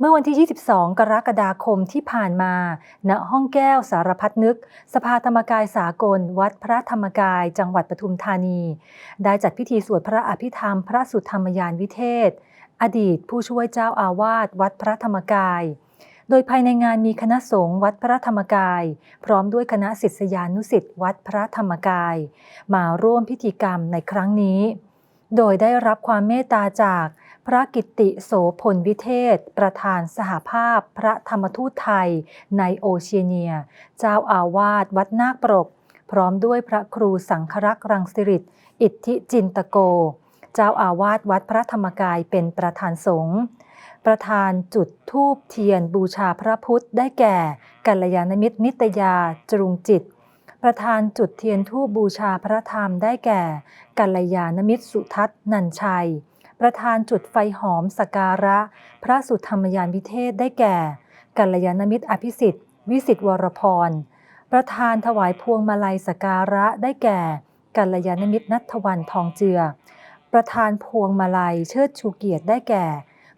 เมื่อวันที่ 22 กรกฎาคมที่ผ่านมา ณ ห้องแก้วสารพัดนึก สภาธรรมกายสากล วัดพระธรรมกาย จังหวัดปทุมธานี ได้จัดพิธีสวดพระอภิธรรม พระสุธรรมยานวิเทศ อดีตผู้ช่วยเจ้าอาวาสวัดพระธรรมกายโดยภายในงานมีคณะสงฆ์วัดพระธรรมกาย พร้อมด้วยคณะศิษยานุศิษย์วัดพระธรรมกาย มาร่วมพิธีกรรมในครั้งนี้ โดยได้รับความเมตตาจาก พระกิติโสพลวิเทศ ประธานสหภาพพระธรรมทูตไทยในโอเชียเนีย เจ้าอาวาสวัดนาคปรก พร้อมด้วยพระครูสังครักษ์รังสิริตอิทธิจินตโก เจ้าอาวาสวัดพระธรรมกายเป็นประธานสงฆ์ประธานจุดทูบเทียนบูชาพระพุทธได้แก่กัลยาณมิตรนิตยาจรุงจิต ประธานจุดเทียนทูบบูชาพระธรรมได้แก่กัลยาณมิตรสุทัศน์นันชัย ประธานจุดไฟหอมสการะ พระสุธรรมยานวิเทศได้แก่กัลยาณมิตรอภิสิทธิ์ วิสิทธิวรพร ประธานถวายพวงมาลัยสการะได้แก่กัลยาณมิตรนัทวันทองเจือ ประธานพวงมาลัยเชิดชูเกียรติได้แก่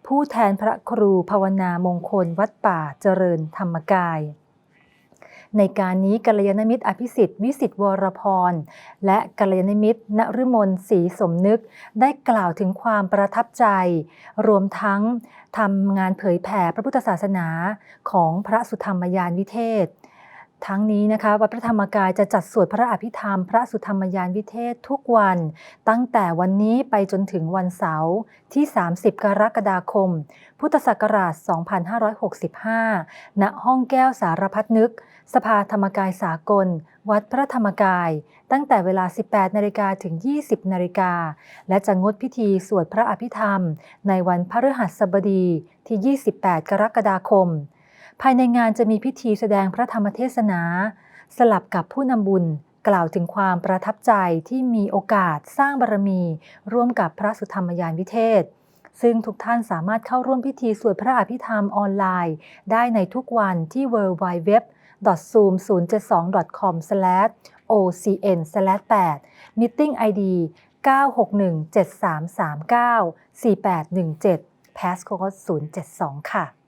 ผู้แทนพระครูภาวนามงคลวัดป่าเจริญธรรมกาย ในการนี้กัลยาณมิตรอภิสิทธิ์วิสิทธิวรพร และกัลยาณมิตรนฤมลศรีสมนึก ได้กล่าวถึงความประทับใจ รวมทั้งทำงานเผยแผ่พระพุทธศาสนาของพระสุธรรมยานวิเทศ ทั้งนี้นะคะวัดพระธรรมกายจะจัดสวดพระอภิธรรม พระสุธรรมยานวิเทศทุกวัน ตั้งแต่วันนี้ไปจนถึงวันเสาร์ที่ 30 กรกฎาคม พุทธศักราช 2565 ณ ห้องแก้วสารพัดนึก สภาธรรมกายสากล วัดพระธรรมกาย ตั้งแต่เวลา 18 นาฬิกาถึง 20 นาฬิกา และจะงดพิธีสวดพระอภิธรรม ในวันพฤหัสบดีที่ 28 กรกฎาคม ภายในงานจะมีพิธีแสดงพระธรรมเทศนา สลับกับผู้นำบุญกล่าวถึงความประทับใจที่มีโอกาสสร้างบารมี ร่วมกับพระสุธรรมยานวิเทศ ซึ่งทุกท่านสามารถเข้าร่วมพิธีสวดพระอภิธรรมออนไลน์ ได้ในทุกวันที่ w w w zoom 0 7 2 com ocn 8 meeting id 961 7339 4817 passcode 072 ค่ะ